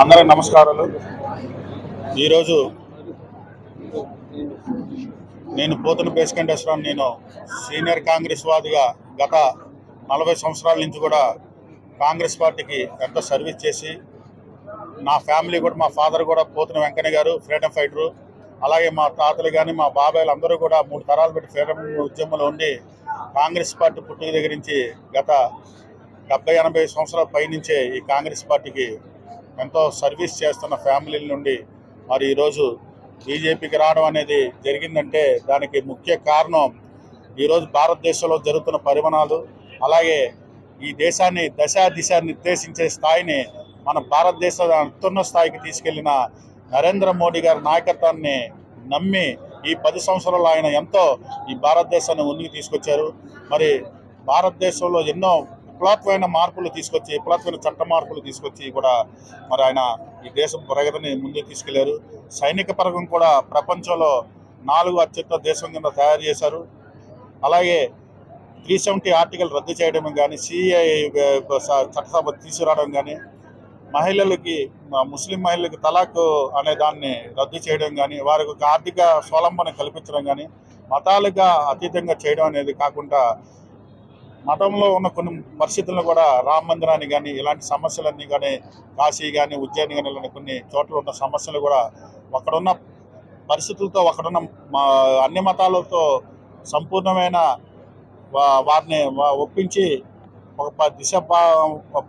అందరికి నమస్కారాలు. ఈరోజు నేను పోతును బేసికంటేశ్వరం నేను సీనియర్ కాంగ్రెస్ వాదిగా గత నలభై సంవత్సరాల నుంచి కూడా కాంగ్రెస్ పార్టీకి ఎంత సర్వీస్ చేసి నా ఫ్యామిలీ కూడా మా ఫాదర్ కూడా పోతున్న వెంకన్న గారు ఫ్రీడమ్ ఫైటరు అలాగే మా తాతలు కానీ మా బాబాయ్లు అందరూ కూడా మూడు తరాలు పెట్టి ఫ్రీడమ్ ఉద్యమంలో ఉండి కాంగ్రెస్ పార్టీ పుట్టుక దగ్గర నుంచి గత డెబ్బై ఎనభై సంవత్సరాల పైనుంచే ఈ కాంగ్రెస్ పార్టీకి ఎంతో సర్వీస్ చేస్తున్న ఫ్యామిలీల నుండి మరి ఈరోజు బీజేపీకి రావడం అనేది జరిగిందంటే దానికి ముఖ్య కారణం ఈరోజు భారతదేశంలో జరుగుతున్న పరిమాణాలు అలాగే ఈ దేశాన్ని దశ దిశ నిర్దేశించే స్థాయిని మన భారతదేశ అత్యున్న స్థాయికి తీసుకెళ్ళిన నరేంద్ర మోడీ గారి నాయకత్వాన్ని నమ్మి ఈ పది సంవత్సరాలు ఆయన ఎంతో ఈ భారతదేశాన్ని ఉనికి తీసుకొచ్చారు. మరి భారతదేశంలో ఎన్నో విప్లవమైన మార్పులు తీసుకొచ్చి విప్లవమైన చట్ట మార్పులు తీసుకొచ్చి కూడా మరి ఆయన ఈ దేశం ప్రగతిని ముందుకు తీసుకెళ్ళారు. సైనిక పరగం కూడా ప్రపంచంలో నాలుగు అత్యుత్తమ దేశం కింద తయారు చేశారు. అలాగే త్రీ సెవెంటీ ఆర్టికల్ రద్దు చేయడం కానీ సిఐ చట్టసభ తీసుకురావడం కానీ మహిళలకి ముస్లిం మహిళలకు తలాక్ అనే దాన్ని రద్దు చేయడం కానీ వారికి ఒక ఆర్థిక స్వలంబన కల్పించడం కానీ మతాలుగా అతీతంగా చేయడం అనేది కాకుండా మతంలో ఉన్న కొన్ని పరిస్థితులను కూడా రామ మందిరాన్ని కానీ ఇలాంటి సమస్యలన్నీ కానీ కాశీ కానీ ఉజ్జయిని కానీ ఇలాంటి కొన్ని చోట్ల ఉన్న సమస్యలు కూడా అక్కడున్న పరిస్థితులతో అక్కడున్న మా అన్ని మతాలతో సంపూర్ణమైన వారిని ఒప్పించి ఒక దిశ పా-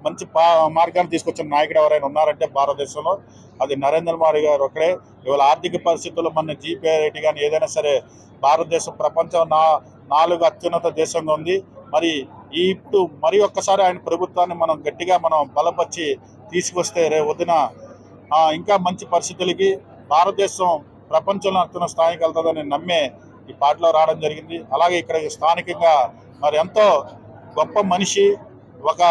మంచి పా మార్గాన్ని తీసుకొచ్చిన నాయకుడు ఎవరైనా ఉన్నారంటే భారతదేశంలో అది నరేంద్ర మోడీ గారు ఒకడే ఇవాళ ఆర్థిక పరిస్థితుల్లో మన జీపీ రేటు కానీ ఏదైనా సరే భారతదేశం ప్రపంచం నా నాలుగు అత్యున్నత దేశంగా ఉంది. మరి ఈ ఇప్పుడు మరి ఒక్కసారి ఆయన ప్రభుత్వాన్ని మనం గట్టిగా మనం బలపరిచి తీసుకొస్తే రే వదిన ఇంకా మంచి పరిస్థితులకి భారతదేశం ప్రపంచంలో అత్యున్న స్థాయికి వెళ్తుందని నమ్మే ఈ పాటలో రావడం జరిగింది. అలాగే ఇక్కడ స్థానికంగా మరి ఎంతో గొప్ప మనిషి ఒక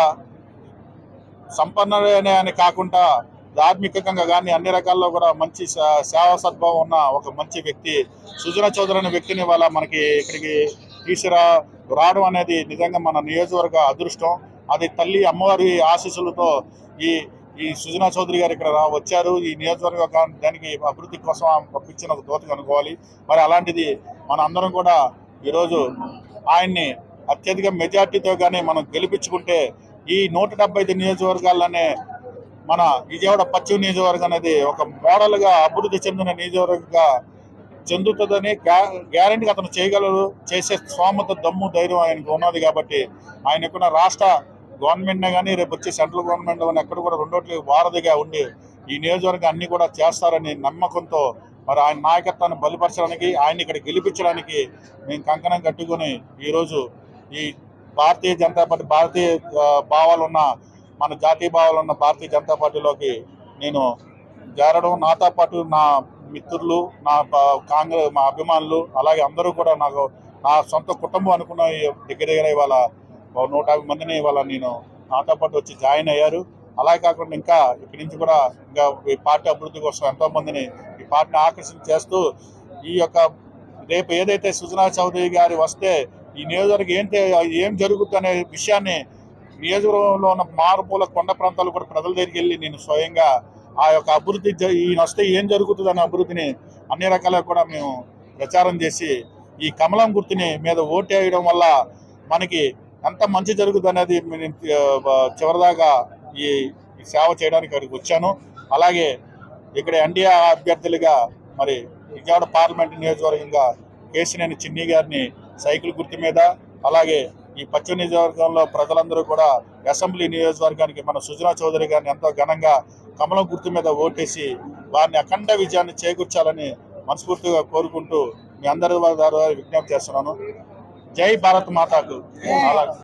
సంపన్నుడనే అని కాకుండా ధార్మికంగా కానీ అన్ని రకాల్లో కూడా మంచి సేవా సద్భావం ఉన్న ఒక మంచి వ్యక్తి సుజన చౌదరి అనే వ్యక్తిని వాళ్ళ మనకి ఇక్కడికి తీసుకురా రావడం అనేది నిజంగా మన నియోజకవర్గ అదృష్టం. అది తల్లి అమ్మవారి ఆశీస్సులతో ఈ ఈ సుజనా చౌదరి గారు ఇక్కడ రా- వచ్చారు. ఈ నియోజకవర్గ దానికి అభివృద్ధి కోసం పంపించిన ఒక దోతగా అనుకోవాలి మరి అలాంటిది మన అందరం కూడా ఈరోజు ఆయన్ని అత్యధిక మెజార్టీతో కానీ మనం గెలిపించుకుంటే ఈ నూట డెబ్బై ఐదు నియోజకవర్గాల్లోనే మన విజయవాడ పశ్చిమ నియోజకవర్గం అనేది ఒక మోడల్గా అభివృద్ధి చెందిన నియోజకవర్గంగా చెందుతుందని గ్యారంటీగా అతను చేయగలరు చేసే స్తోమత దమ్ము ధైర్యం ఆయనకు ఉన్నది కాబట్టి ఆయనకున్న రాష్ట్ర గవర్నమెంట్ కానీ రేపు వచ్చే సెంట్రల్ గవర్నమెంట్ కానీ ఎక్కడ కూడా రెండోట్లకి వారధిగా ఉండి ఈ నియోజకవర్గం అన్ని కూడా చేస్తారని నమ్మకంతో మరి ఆయన నాయకత్వాన్ని బలపరచడానికి ఆయన ఇక్కడ గెలిపించడానికి మేము కంకణం కట్టుకొని ఈరోజు ఈ భారతీయ జనతా పార్టీ భారతీయ భావాలు ఉన్న మన జాతీయ భావాలు ఉన్న భారతీయ జనతా పార్టీలోకి నేను చేరడం నాతో పాటు నా మిత్రులు నా కాంగ్రెస్ మా అభిమానులు అలాగే అందరూ కూడా నాకు నా సొంత కుటుంబం అనుకున్న దగ్గర దగ్గర ఇవాళ నూట యాభై మందిని ఇవాళ నేను నాతో పాటు వచ్చి జాయిన్ అయ్యారు. అలాగే కాకుండా ఇంకా ఇక్కడి నుంచి కూడా ఇంకా ఈ పార్టీ అభివృద్ధి కోసం ఎంతో మందిని ఈ పార్టీని ఆకర్షణ చేస్తూ ఈ యొక్క రేపు ఏదైతే సుజనా చౌదరి గారి వస్తే ఈ నియోజకవర్గం ఏంటి ఏం జరుగుతుందనే విషయాన్ని నియోజకవర్గంలో ఉన్న మారుమూల కొండ ప్రాంతాలు కూడా ప్రజల దగ్గరికి వెళ్ళి నేను స్వయంగా ఆ యొక్క అభివృద్ధి ఈయన వస్తే ఏం జరుగుతుంది అనే అభివృద్ధిని అన్ని రకాలుగా కూడా మేము ప్రచారం చేసి ఈ కమలం గుర్తుని మీద ఓటు వేయడం వల్ల మనకి ఎంత మంచి జరుగుతుంది అనేది నేను చివరిదాకా ఈ సేవ చేయడానికి అక్కడికి వచ్చాను. అలాగే ఇక్కడ ఎన్డీఏ అభ్యర్థులుగా మరి విజయవాడ పార్లమెంట్ నియోజకవర్గంగా కేసినేని చిన్ని గారిని సైకిల్ గుర్తు మీద అలాగే ఈ పశ్చిమ నియోజకవర్గంలో ప్రజలందరూ కూడా అసెంబ్లీ నియోజకవర్గానికి మన సుజనా చౌదరి గారిని ఎంతో ఘనంగా కమలం గుర్తు మీద ఓటేసి వారిని అఖండ విజయాన్ని చేకూర్చాలని మనస్ఫూర్తిగా కోరుకుంటూ మీ అందరి ద్వారా విజ్ఞప్తి చేస్తున్నాను. జై భారత్ మాతాకు. అలాగే.